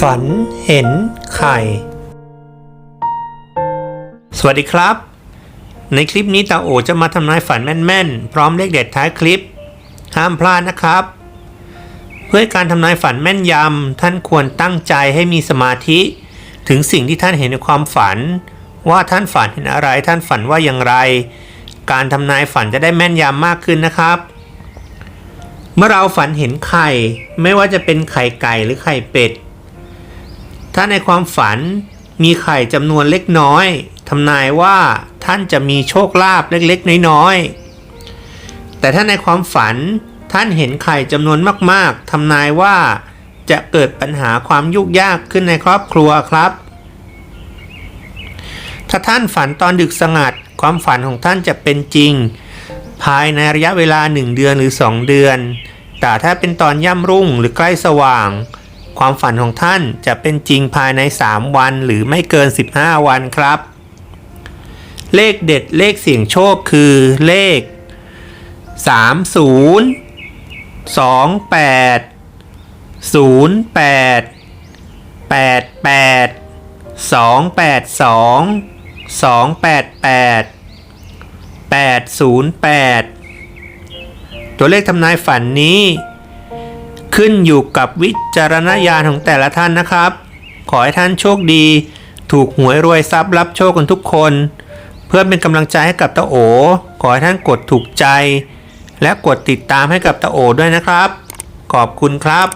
ฝันเห็นไข่ สวัสดีครับ ในคลิปนี้ตาโอจะมาทำนายฝันแม่นๆ พร้อมเลขเด็ดท้ายคลิป ห้ามพลาดนะครับ เพื่อการทำนายฝันแม่นยำท่านควรตั้งใจให้มีสมาธิ ถึงสิ่งที่ท่านเห็นในความฝัน ว่าท่านฝันเห็นอะไรท่านฝันว่าอย่างไร การทำนายฝันจะได้แม่นยำมากขึ้นนะครับเมื่อเราฝันเห็นไข่ ไม่ว่าจะเป็นไข่ไก่หรือไข่เป็ด ถ้าในความฝันมีไข่จำนวนเล็กน้อยทำนายว่าท่านจะมีโชคลาภเล็กๆ น้อยๆ แต่ถ้าในความฝันท่านเห็นไข่จำนวนมากๆทำนายว่าจะเกิดปัญหาความยุ่งยากขึ้นในครอบครัวครับ ถ้าท่านฝันตอนดึกสงัด ความฝันของท่านจะเป็นจริง ภายในระยะเวลา 1 เดือนหรือ 2 เดือน แต่ถ้าเป็นตอนย่ำรุ่งหรือใกล้สว่าง ความฝันของท่านจะเป็นจริงภายใน 3 วันหรือไม่เกิน 15 วันครับ เลขเด็ดเลขเสี่ยงโชคคือเลข 30 28 08 88 282 288 808 ตัวเลขทำนายฝันนี้ ขึ้นอยู่กับวิจารณญาณของแต่ละท่านนะครับ ขอให้ท่านโชคดี ถูกหวยรวยทรัพย์รับโชคกันทุกคน เพื่อเป็นกำลังใจให้กับตาโอ ขอให้ท่านกดถูกใจ และกดติดตามให้กับตาโอด้วยนะครับ ขอบคุณครับ